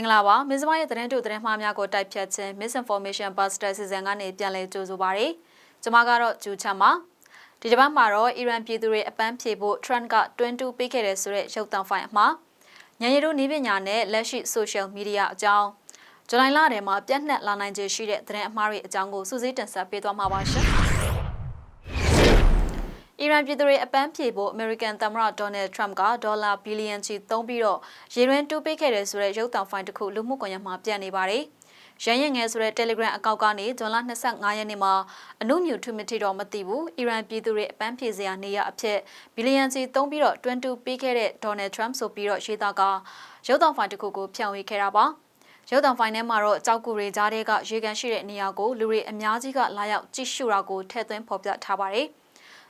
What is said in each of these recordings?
င်္ဂလာပါမင်းစမရဲ့သတင်းတို့သတင်းမှားများကိုတိုက်ဖြတ်ခြင်း misinformation buster season ကနေပြန်လည်ကြိုဆိုပါရစေကျွန်မကတော့ဂျူချမ်ပါဒီတစ်ပတ်မှာတော့အီရန်ပြည်သူတွေအပန်းဖြေဖို့ Trump ကတွန်းတူပေးခဲ့တဲ့ဆိုတဲ့ရုပ်သံဖိုင်အမှာညရည်တို့နည်းပညာနဲ့လက်ရှိ social media အကြောင်းဇူလိုင်လထဲမှာပြန့်နှံ့လာနိုင်ခြေရှိတဲ့သတင်းအမှားတွေအကြောင်းကိုစူးစီးတင်ဆက်ပေးသွားမှာပါရှင် အီရန်ပြည်သူတွေအပန်းဖြေဖို့ American သမ္မတ Donald Trump ကဒေါ်လာဘီလီယံချီသုံးပြီးတော့ရေတွင်းတူးပေးခဲ့တယ်ဆိုတဲ့ရုပ်သံဖိုင်တစ်ခုလူမှုကွန်ရက်မှာပြန့်နေပါတယ်။ရန်ရင်ငယ်ဆိုတဲ့ Telegram အကောင့်ကနေဇွန်လ25ရက်နေ့မှာအနုမြူထုမတိတော့မသိဘူး။အီရန်ပြည်သူတွေအပန်းဖြေစရာနေရအဖြစ်ဘီလီယံချီသုံးပြီးတော့22ပေးခဲ့တဲ့ Donald Trump ဆိုပြီးတော့ရေးသားကရုပ်သံဖိုင်တစ်ခုကိုဖြန့်ဝေခဲ့တာပါ။ရုပ်သံဖိုင်ထဲမှာတော့ကြောက်ကူတွေကြားထဲကရေကန်ရှိတဲ့နေရာကိုလူတွေအများကြီးကလာရောက်ကြည့်ရှုတာကိုထည့်သွင်းဖော်ပြထားပါတယ်။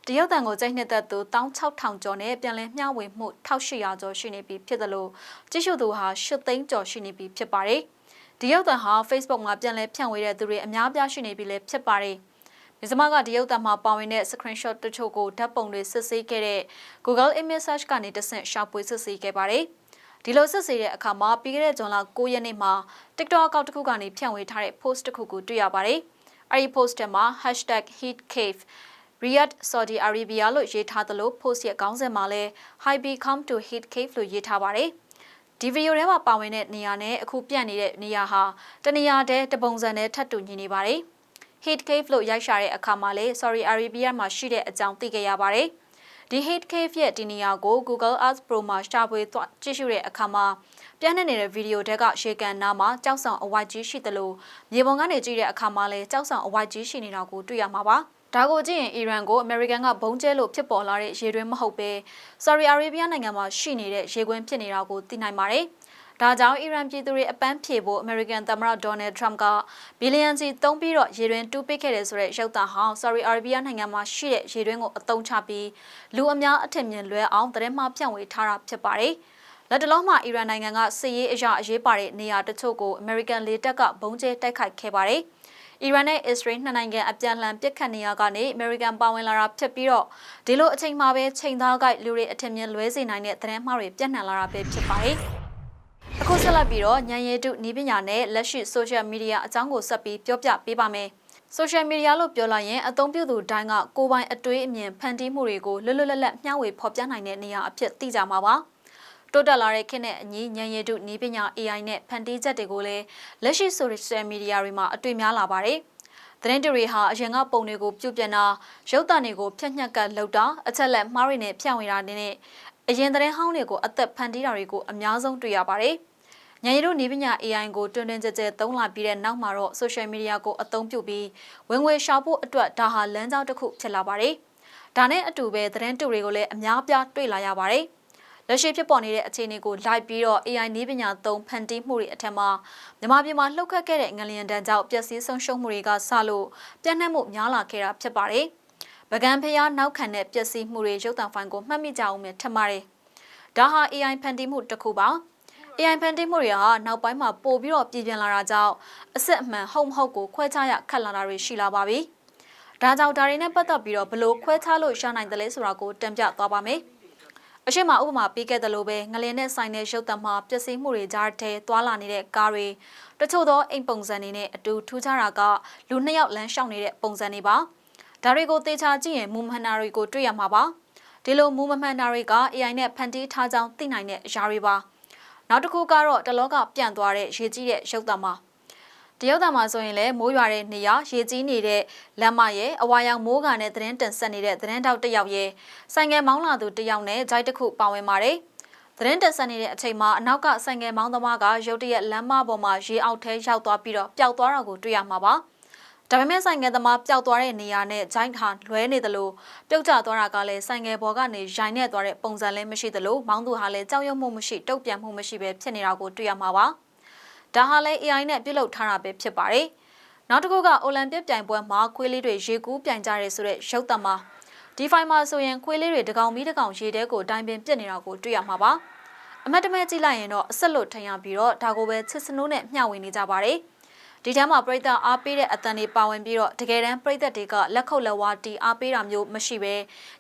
တရုတ်တန်ကိုကြိုက်နှစ်သက်သူ16000ကျော်နဲ့ပြန်လည်မျှဝေမှု1800ကျော်ရှိနေပြီဖြစ်တယ်လို့ကြည့်ရှုသူဟာ8သိန်းကျော်ရှိနေပြီဖြစ်ပါတယ်။ဒီရုပ်သံဟာ Facebook မှာပြန်လည်ဖြန့်ဝေတဲ့သူတွေအများပြားရှိနေပြီလည်းဖြစ်ပါတယ်။မြစမကဒီရုပ်သံမှာပါဝင်တဲ့ screenshot တချို့ကိုဓာတ်ပုံတွေစစ်ဆေးခဲ့တဲ့ Google Image Search ကနေတဆင့်ရှာဖွေစစ်ဆေးခဲ့ပါတယ်။ဒီလိုစစ်ဆေးတဲ့အခါမှာပြီးခဲ့တဲ့ဇွန်လ9ရက်နေ့မှာ TikTok အကောင့်တစ်ခုကနေဖြန့်ဝေထားတဲ့ post တစ်ခုကိုတွေ့ရပါတယ်။အဲဒီ post ထဲမှာ #heatcave Riyadh Saudi Arabia လို့ရေးထားသလို post ရဲ့ခေါင်းစဉ်မှာလည်း Hi become to hit cave လို့ရေးထားပါတယ်။ဒီဗီဒီယိုထဲမှာပါဝင်တဲ့နေရာနဲ့အခုပြန့်နေတဲ့နေရာဟာတနေရာတည်းတပုံစံနဲ့ထပ်တူညီနေပါတယ်။ hit cave လို့ရိုက်ရှာတဲ့အခါမှာလေ Saudi Arabia မှာရှိတဲ့အကြောင်းသိခဲ့ရပါတယ်။ဒီ hit cave ရဲ့ဒီနေရာကို Google Earth Pro မှာရှာဖွေသွားကြည့်ရှုတဲ့အခါမှာပြန့်နှံ့နေတဲ့ဗီဒီယိုတွေကရေကန်နားမှာကြောက်ဆောင်အဝိုက်ကြီးရှိသလိုမြေပုံကနေကြည့်တဲ့အခါမှာလည်းကြောက်ဆောင်အဝိုက်ကြီးရှိနေတာကိုတွေ့ရမှာပါ။ ဒါကိုကြည့်ရင်အီရန်ကိုအမေရိကန်ကဘုံကျဲလို့ဖြစ်ပေါ်လာတဲ့ရေတွင်းမဟုတ်ပဲဆော်ဒီအာရေဗျနိုင်ငံမှာရှိနေတဲ့ရေခွင်းဖြစ်နေတာကိုသိနိုင်ပါတယ်။ဒါကြောင့်အီရန်ပြည်သူတွေအပန်းဖြေဖို့အမေရိကန်သမ္မတဒေါ်နယ်ထရမ့်ကဘီလီယံစီသုံးပြီးတော့ရေတွင်းတူးပစ်ခဲ့တယ်ဆိုတဲ့ရုပ်သံဟောင်းဆော်ဒီအာရေဗျနိုင်ငံမှာရှိတဲ့ရေတွင်းကိုအသုံးချပြီးလူအများအထင်မြင်လွဲအောင်သတင်းမှဖြန့်ဝေထားတာဖြစ်ပါတယ်။လက်တလုံးမှာအီရန်နိုင်ငံကစစ်ရေးအရာအရေးပါတဲ့နေရာတချို့ကိုအမေရိကန်လေတပ်ကဘုံကျဲတိုက်ခိုက်ခဲ့ပါတယ်။ အီရန်နဲ့အစ္စရေးနှစ်နိုင်ငံအပြန်အလှန်ပစ်ခတ်နေရကနေအမေရိကန်ပါဝင်လာတာဖြစ်ပြီးတော့ဒီလိုအချိန်မှာပဲချိန်သားကိုက်လူတွေအထင်မြင်လွဲစေနိုင်တဲ့သတင်းမှားတွေပြန့်နှံ့လာတာပဲဖြစ်ပါတယ်။အခုဆက်လက်ပြီးတော့ညံရည်တုနီးပညာနဲ့လက်ရှိ social media အကြောင်းကိုဆက်ပြီးပြောပြပေးပါမယ်။ social media လို့ပြောလိုက်ရင်အသုံးပြုသူတိုင်းကကိုယ်ပိုင်အတွေးအမြင်ဖန်တီးမှုတွေကိုလွတ်လွတ်လပ်လပ်မျှဝေဖော်ပြနိုင်တဲ့နေရာအဖြစ်သိကြမှာပါ။ တိုးတက်လာတဲ့ခေတ်နဲ့အညီဉာဏ်ရည်တုနည်းပညာ AI နဲ့ဖန်တီးချက်တွေကိုလည်းလက်ရှိ social media တွေမှာအတွေ့များလာပါတယ်။သတင်းတွေဟာအရင်ကပုံတွေကိုပြုတ်ပြန်တာရုပ်သံတွေကိုဖြတ်ညှက်ကလောက်တာအချက်လက်မှားတွေနဲ့ဖြန့်ဝေတာနဲ့အရင်သတင်းဟောင်းတွေကိုအသက်ဖန်တီးတာတွေကိုအများဆုံးတွေ့ရပါတယ်။ညရည်တို့နည်းပညာ AI ကိုတွင်တွင်ကြဲကြဲသုံးလာပြီးတဲ့နောက်မှာတော့ social media ကိုအသုံးပြုပြီးဝင်ငွေရှာဖို့အတွက်ဒါဟာလမ်းကြောင်းတစ်ခုဖြစ်လာပါတယ်။ဒါနဲ့အတူပဲသတင်းတူတွေကိုလည်းအများပြားတွေ့လာရပါတယ်။ လက်ရှိဖြစ်ပေါ်နေတဲ့အခြေအနေကိုလိုက်ပြီးတော့ AI နည်းပညာသုံးဖန်တီးမှုတွေအထက်မှာမြန်မာပြည်မှာလှုပ်ခတ်ခဲ့တဲ့ငလျင်တန်းကြောင့်ပျက်စီးဆုံးရှုံးမှုတွေကဆလို့ပြန့်နှံ့မှုများလာခဲ့တာဖြစ်ပါတယ်။ပကံဖျားနောက်ခံတဲ့ပျက်စီးမှုတွေရုပ်သံဖိုင်ကိုမှတ်မိကြအောင်ပဲထင်ပါတယ်။ဒါဟာ AI ဖန်တီးမှုတစ်ခုပါ။ AI ဖန်တီးမှုတွေဟာနောက်ပိုင်းမှာပို့ပြီးတော့ပြည်ပြန်လာတာကြောင့်အစ်စ်အမှန်ဟုတ်မဟုတ်ကိုခွဲခြားရခက်လာတာတွေရှိလာပါပြီ။ဒါကြောင့်ဒါတွေနဲ့ပတ်သက်ပြီးတော့ဘလို့ခွဲခြားလို့ရနိုင်တယ်လဲဆိုတာကိုတင်ပြသွားပါမယ်။ အရှိမဥပမာပေးခဲ့သလိုပဲငလင်နဲ့ဆိုင်တဲ့ရုပ်သံမှာပျက်စီးမှုတွေကြားထဲသွာလာနေတဲ့ကားတွေတချို့သောအိမ်ပုံစံတွေနဲ့အတူထူးခြားတာကလူနှစ်ယောက်လမ်းလျှောက်နေတဲ့ပုံစံတွေပါဒါတွေကိုသေချာကြည့်ရင်မူမှန်တာတွေကိုတွေ့ရမှာပါဒီလိုမူမမှန်တာတွေက AI နဲ့ဖန်တီးထားကြောင်းသိနိုင်တဲ့အရာတွေပါနောက်တစ်ခုကတော့တလောကပြန့်သွားတဲ့ရေးကြီးတဲ့ရုပ်သံမှာ တရုတ်သားမှာဆိုရင်လည်းမိုးရွာတဲ့နေရာရေကြီးနေတဲ့လမ်းမရဲ့အဝါရောင်မိုးကနဲ့သတင်းတင်ဆက်နေတဲ့သတင်းတောက်တစ်ယောက်ရဲ့ဆိုင်ငယ်မောင်းလာသူတစ်ယောက်နဲ့ဂျိုက်တစ်ခုပါဝင်ပါတယ်။သတင်းတင်ဆက်နေတဲ့အချိန်မှာအနောက်ကဆိုင်ငယ်မောင်းသမားကရုတ်တရက်လမ်းမပေါ်မှာရေအောက်ထဲရောက်သွားပြီးတော့ပျောက်သွားတာကိုတွေ့ရမှာပါ။ဒါပေမဲ့ဆိုင်ငယ်သမားပျောက်သွားတဲ့နေရာနဲ့ဂျိုင်းဟာလွဲနေသလိုပြုတ်ကျသွားတာကလည်းဆိုင်ငယ်ဘော်ကနေရိုင်နေသွားတဲ့ပုံစံလည်းမရှိသလိုမောင်းသူဟာလည်းကြောက်ရွံ့မှုမရှိတုတ်ပြန်မှုမရှိပဲဖြစ်နေတာကိုတွေ့ရမှာပါ။ ဒါဟာလည်း AI နဲ့ပြုလုပ်ထားတာပဲဖြစ်ပါတယ်။နောက်တစ်ခုကအိုလံပစ်ပြိုင်ပွဲမှာခွေးလေးတွေရေကူးပြိုင်ကြရဲဆိုတဲ့ရုပ်သံမှာဒီဖိုင်မှာဆိုရင်ခွေးလေးတွေတကောင်ပြီးတကောင်ရေတဲကိုတိုင်ပင်ပြစ်နေတာကိုတွေ့ရမှာပါ။အမတ်တမဲကြည့်လိုက်ရင်တော့အဆက်လို့ထင်ရပြီးတော့ဒါကိုပဲချစ်စနိုးနဲ့မျှဝေနေကြပါတယ်။ဒီထဲမှာပြည်သက်အားပေးတဲ့အတန်တွေပါဝင်ပြီးတော့တကယ်တမ်းပြည်သက်တွေကလက်ခုပ်လက်ဝါးတီအားပေးတာမျိုးမရှိဘဲ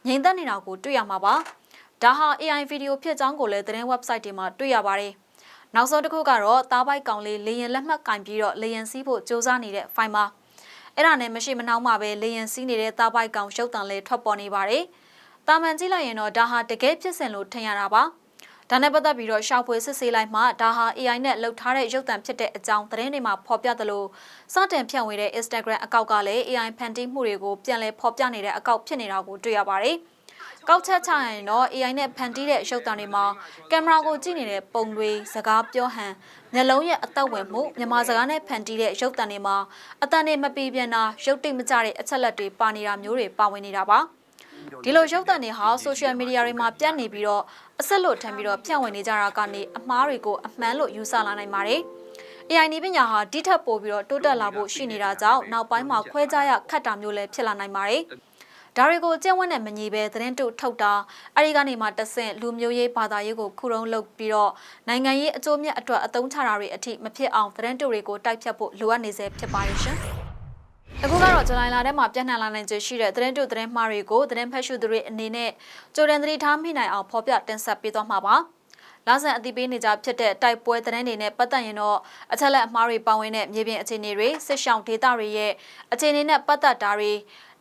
ငြိမ်သက်နေတာကိုတွေ့ရမှာပါ။ဒါဟာ AI ဗီဒီယိုဖြစ်ကြောင်းကိုလည်းသတင်း website တွေမှာတွေ့ရပါတယ်။ နောက်ဆုံးတစ်ခုကတော့တားပိုက်ကောင်လေးလေရင်လက်မှတ်ကင်ပြီးတော့လေရင်စီးဖို့စူးစမ်းနေတဲ့ဖိုင်မှာအဲ့ဒါနဲ့မရှိမနှောင်းမှပဲလေရင်စီးနေတဲ့တားပိုက်ကောင်ရုပ်တံလေးထွက်ပေါ်နေပါတယ်။တာမန်ကြည့်လိုက်ရင်တော့ဒါဟာတကယ်ဖြစ်စဉ်လို့ထင်ရတာပါ။ဒါနဲ့ပတ်သက်ပြီးတော့ရှောက်ဖွေစစ်ဆေးလိုက်မှဒါဟာ AI နဲ့လှုပ်ထားတဲ့ရုပ်တံဖြစ်တဲ့အကြောင်းသတင်းတွေမှာဖော်ပြသလိုစတင်ဖြန့်ဝေတဲ့ Instagram အကောင့်ကလည်း AI ဖန်တီးမှုတွေကိုပြန်လည်ဖော်ပြနေတဲ့အကောင့်ဖြစ်နေတာကိုတွေ့ရပါတယ်။ ကောက်ချက်ချရင်တော့ AI နဲ့ဖန်တီးတဲ့ရုပ်တံတွေမှာကင်မရာကိုကြည့်နေတဲ့ပုံတွေစကားပြောဟန်မျက်လုံးရဲ့အသက်ဝင်မှုမြန်မာစကားနဲ့ဖန်တီးတဲ့ရုပ်တံတွေမှာအတန်နဲ့မပီးပြန်တာရုပ်တိတ်မကြတဲ့အချက်လက်တွေပါနေတာမျိုးတွေပါဝင်နေတာပါ။ဒီလိုရုပ်သံတွေဟာ social media တွေမှာပြန့်နေပြီးတော့အဆက်လို့ထမ်းပြီးတော့ဖြန့်ဝေနေကြတာကနေအမှားတွေကိုအမှန်လို့ယူဆလာနိုင်ပါတယ်။ AI နည်းပညာဟာဒီထက်ပိုပြီးတော့တိုးတက်လာဖို့ရှိနေတာကြောင့်နောက်ပိုင်းမှာခွဲခြားရခတ်တာမျိုးလည်းဖြစ်လာနိုင်ပါတယ်။ ဒါတွေကိုကျင့်ဝတ်နဲ့မညီပဲသတင်းတုထုတ်တာအဲဒီကနေမှတဆင့်လူမျိုးရေးဘာသာရေးကိုခုတုံးလုပ်ပြီးတော့နိုင်ငံရေးအကျိုးမြတ်အတွက်အသုံးချတာတွေအထိမဖြစ်အောင်သတင်းတုတွေကိုတိုက်ဖြတ်ဖို့လိုအပ်နေစေဖြစ်ပါတယ်ရှင်။အခုကတော့ဇူလိုင်လထဲမှာပြန့်နှံ့လာနိုင်ခြေရှိတဲ့သတင်းတုသတင်းမှားတွေကိုသတင်းဖတ်ရှုသူတွေအနေနဲ့ကြိုတင်သတိထားမိနိုင်အောင်ဖော်ပြတင်ဆက်ပေးသွားမှာပါ။ လာဆန်အသိပေးနေကြဖြစ်တဲ့တိုက်ပွဲသတင်းတွေနဲ့ပတ်သက်ရင်တော့အချက်လက်အမှားတွေပါဝင်တဲ့မြေပြင်အခြေအနေတွေစစ်ရှောင်းဒေတာတွေရဲ့အခြေအနေနဲ့ပတ်သက်တာတွေ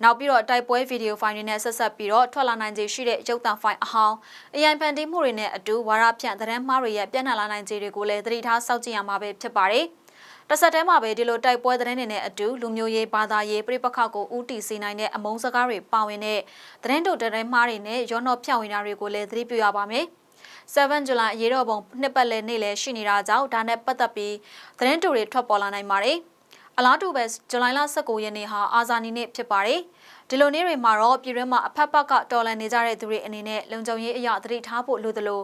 နောက်ပြီးတော့တိုက်ပွဲဗီဒီယိုဖိုင်တွေနဲ့ဆက်ဆက်ပြီးတော့ထွက်လာနိုင်ခြေရှိတဲ့ရုပ်သံဖိုင်အဟောင်းအရင်ဖန်တီးမှုတွေနဲ့အတူဝါရဖြန့်သတင်းမှားတွေရဲ့ပြန့်နှံ့လာနိုင်ခြေတွေကိုလည်းသတိထားစောင့်ကြည့်ရမှာပဲဖြစ်ပါတယ်။တစ်ဆက်တည်းမှာပဲဒီလိုတိုက်ပွဲသတင်းတွေနဲ့အတူလူမျိုးရေးဘာသာရေးပြိပခါကိုဥတီစေနိုင်တဲ့အမုန်းစကားတွေပါဝင်တဲ့သတင်းတို့သတင်းမှားတွေနဲ့ရောနှောဖြန့်ဝေတာတွေကိုလည်းသတိပြုရပါမယ်။ 7ဇူလိုင်ရေတော်ပုံနှစ်ပတ်လည်နေ့လည်းရှိနေတာကြောင့်ဒါနဲ့ပတ်သက်ပြီးသတင်းတူတွေထွက်ပေါ်လာနိုင်ပါတယ်။အလားတူပဲဇူလိုင်လ19ရက်နေ့ဟာအာဇာနည်နေ့ဖြစ်ပါတယ်။ဒီလိုနေ့တွေမှာတော့ပြည်တွင်းမှာအဖက်ဖက်ကတော်လန်နေကြတဲ့သူတွေအနေနဲ့လုံခြုံရေးအရာသတိထားဖို့လိုသလို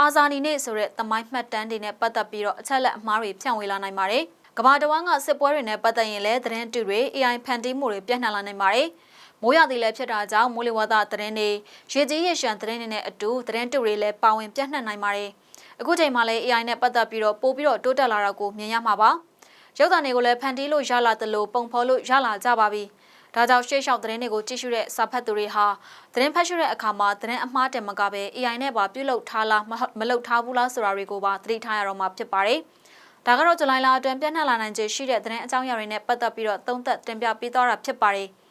အာဇာနည်နေ့ဆိုတဲ့သမိုင်းမှတ်တမ်းတွေနဲ့ပတ်သက်ပြီးတော့အချက်လက်အမှားတွေဖြန့်ဝေလာနိုင်ပါတယ်။ကမ္ဘာတဝန်းကစစ်ပွဲတွေနဲ့ပတ်သက်ရင်လည်းသတင်းတူတွေ AI ဖန်တီးမှုတွေပြန့်နှံ့လာနိုင်ပါတယ်။ မိုးရသည်လည်းဖြစ်တာကြောင့်မိုးလေဝသသတင်းတွေရေကြီးရေရှမ်းသတင်းတွေနဲ့အတူသတင်းတူတွေလည်းပါဝင်ပြန့်နှံ့နိုင်ပါတယ်။အခုချိန်မှာလည်း AI နဲ့ပတ်သက်ပြီးတော့ပို့ပြီးတော့တိုးတက်လာတာကိုမြင်ရမှာပါ။ရုပ်သံတွေကိုလည်းဖန်တီးလို့ရလာသလိုပုံဖော်လို့ရလာကြပါပြီ။ဒါကြောင့်ရှေ့လျှောက်သတင်းတွေကိုကြည့်ရှုတဲ့စာဖတ်သူတွေဟာသတင်းဖတ်ရှုတဲ့အခါမှာသတင်းအမှားတယ်မကပဲ AI နဲ့ပါပြုလုပ်ထားလားမလုပ်ထားဘူးလားဆိုတာတွေကိုပါသတိထားရတော့မှာဖြစ်ပါတယ်။ဒါကတော့ဇူလိုင်လအတွင်းပြန့်နှံ့လာနိုင်ခြေရှိတဲ့သတင်းအကြောင်းအရာတွေနဲ့ပတ်သက်ပြီးတော့သုံးသပ်တင်ပြပေးသွားတာဖြစ်ပါတယ်။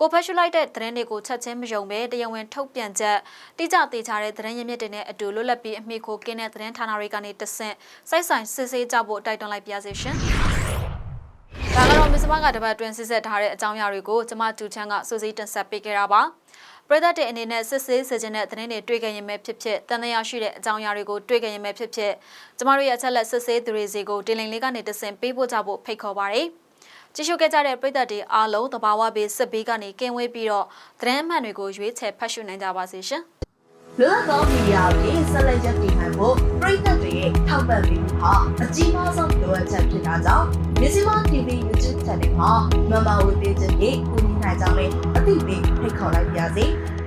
ကိုဖက်ရှူလိုက်တဲ့သတင်းတွေကိုချက်ချင်းမယုံပဲတရားဝင်ထုတ်ပြန်ချက်တိကျသေးချတဲ့သတင်းရင်းမြစ်တွေနဲ့အတူလွတ်လပ်ပြီးအမိခိုကင်းတဲ့သတင်းဌာနတွေကနေတဆင့်စိုက်ဆိုင်စစ်ဆေးကြဖို့တိုက်တွန်းလိုက်ပါရစေရှင်။ဒါကတော့မစ္စမကတပတ်တွင်စစ်ဆက်ထားတဲ့အကြောင်းအရာတွေကိုကျမတူချန်းကစူးစီးတင်ဆက်ပေးခဲ့တာပါ။ပရိသတ်တွေအနေနဲ့စစ်ဆေးစေခြင်းတဲ့သတင်းတွေတွေ့ကြရင်ပဲဖြစ်ဖြစ်တန်တရားရှိတဲ့အကြောင်းအရာတွေကိုတွေ့ကြရင်ပဲဖြစ်ဖြစ်ကျမတို့ရဲ့အချက်လက်စစ်ဆေးသူတွေစီကိုတင်လိမ်လေးကနေတဆင့်ပေးပို့ကြဖို့ဖိတ်ခေါ်ပါရစေ။ ကြည့်ရှုခဲ့ကြတဲ့ပရိသတ်တွေအားလုံးတဘာဝဘေးစစ်ဘေးကနေကင်းဝေးပြီးတော့သတင်းအမှန်တွေကိုရွေးချယ်ဖတ်ရှုနိုင်ကြပါစေရှင်။လွတ်သောမီဒီယာတွေဆက်လက်ရပ်တည်နိုင်ဖို့ပြည်သက်တွေရဲ့ထောက်ပံ့ပေးမှုဟာအကြီးမားဆုံးလိုအပ်ချက်ဖြစ်တာကြောင့်မြစီမ TV YouTube Channel မှာမမဝေပေးခြင်းဖြင့်ကူညီနိုင်ကြောင်းလည်းအသိပေးဖိတ်ခေါ်လိုက်ပါရစေ။